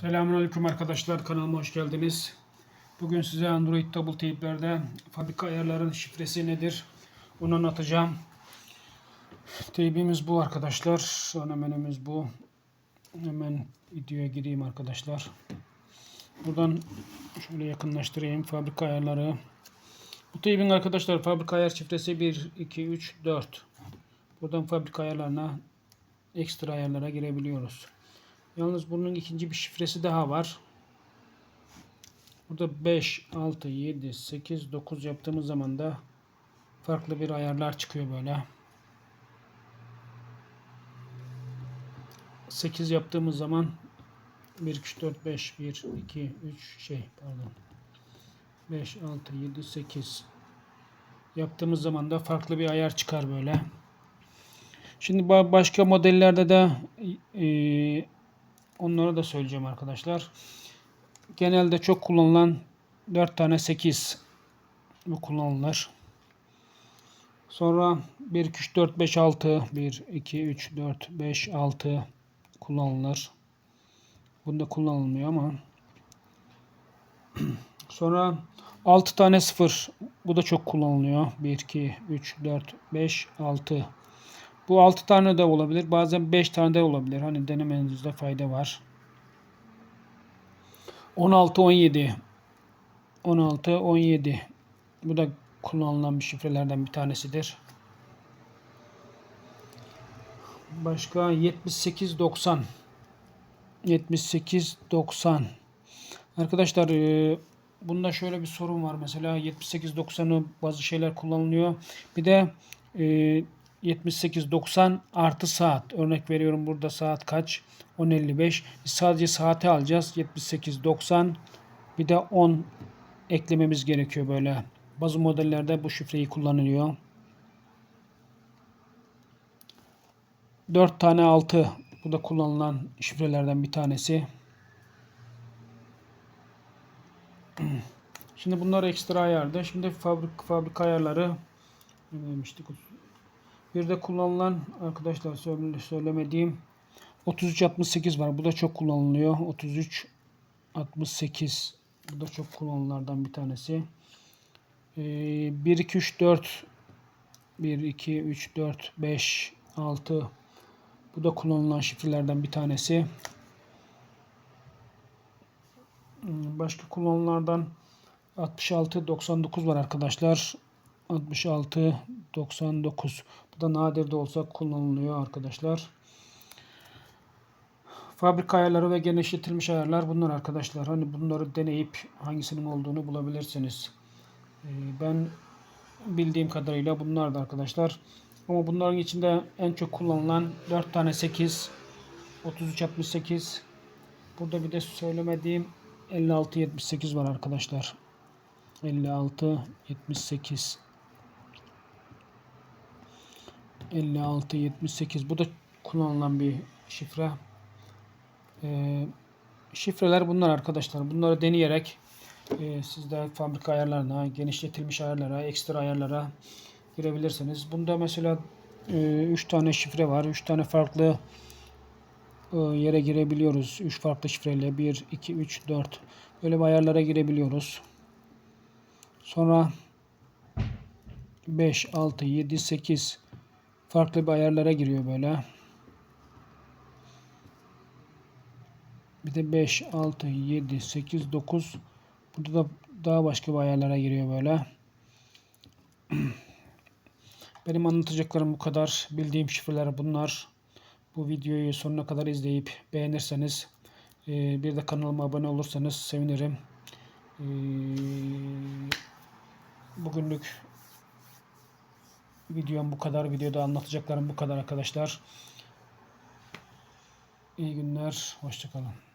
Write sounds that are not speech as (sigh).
Selamünaleyküm arkadaşlar kanalıma hoş geldiniz. Bugün size Android Double Tape'lerde fabrika ayarların şifresi nedir onu anlatacağım. Tape'imiz bu arkadaşlar. Ana menümüz bu. Hemen videoya gireyim arkadaşlar. Buradan şöyle yakınlaştırayım fabrika ayarları. Bu tape'in arkadaşlar fabrika ayar şifresi 1, 2, 3, 4. Buradan fabrika ayarlarına ekstra ayarlara girebiliyoruz. Yalnız bunun ikinci bir şifresi daha var. Burada 5, 6, 7, 8, 9 yaptığımız zaman da farklı bir ayarlar çıkıyor böyle. 8 yaptığımız zaman 1, 2, 3, 4, 5, 1, 2, 3 şey pardon. 5, 6, 7, 8 yaptığımız zaman da farklı bir ayar çıkar böyle. Şimdi ba- başka modellerde de e, onları da söyleyeceğim arkadaşlar. Genelde çok kullanılan 4 tane 8 bu kullanılır. Sonra 1 2 3 4 5 6 1 2 3 4 5 6 kullanılır. Bunda kullanılmıyor ama (clears throat) Sonra 6 tane 0 bu da çok kullanılıyor. 1 2 3 4 5 6 bu 6 tane de olabilir. Bazen 5 tane de olabilir. Hani denemenizde fayda var. 16 17 16 17 bu da kullanılan bir şifrelerden bir tanesidir. Başka 78 90 78 90 Arkadaşlar e, bunda şöyle bir sorun var. Mesela 78 90'ı bazı şeyler kullanılıyor. Bir de e, 78-90 artı saat. Örnek veriyorum burada saat kaç? 10.55. Biz sadece saati alacağız. 78-90 bir de 10 eklememiz gerekiyor böyle. Bazı modellerde bu şifreyi kullanılıyor. 4 tane 6 bu da kullanılan şifrelerden bir tanesi. Şimdi bunlar ekstra ayarda. Şimdi fabrik fabrika ayarları ne demiştik? Bir de kullanılan arkadaşlar söyle, söylemediğim 3368 var. Bu da çok kullanılıyor. 3368 bu da çok kullanılanlardan bir tanesi. Ee, 1 2 3 4 1 2 3 4 5 6 bu da kullanılan şifrelerden bir tanesi. Hmm, Başka kullanılanlardan 66 99 var arkadaşlar. 66 99 bu da nadir de olsa kullanılıyor arkadaşlar. Fabrika ayarları ve genişletilmiş ayarlar bunlar arkadaşlar. Hani bunları deneyip hangisinin olduğunu bulabilirsiniz. Ee, Ben bildiğim kadarıyla bunlar da arkadaşlar. Ama bunların içinde en çok kullanılan 4 tane 8 3368 Burada bir de söylemediğim 5678 var arkadaşlar. 56 78 56 78 bu da kullanılan bir şifre. Ee, şifreler bunlar arkadaşlar. Bunları deneyerek e, siz de fabrika ayarlarına, genişletilmiş ayarlara, ekstra ayarlara girebilirsiniz. Bunda mesela 3 tane şifre var. 3 tane farklı e, yere girebiliyoruz. 3 farklı şifreyle 1, 2, 3, 4 böyle bir ayarlara girebiliyoruz. Sonra 5, 6, 7, 8 farklı bir ayarlara giriyor böyle. Bir de 5, 6, 7, 8, 9 burada da daha başka bir ayarlara giriyor böyle. (clears throat) Benim anlatacaklarım bu kadar. Bildiğim şifreler bunlar. Bu videoyu sonuna kadar izleyip beğenirseniz e, bir de kanalıma abone olursanız sevinirim. E, bugünlük videom bu kadar. Videoda anlatacaklarım bu kadar arkadaşlar. İyi günler. Hoşçakalın.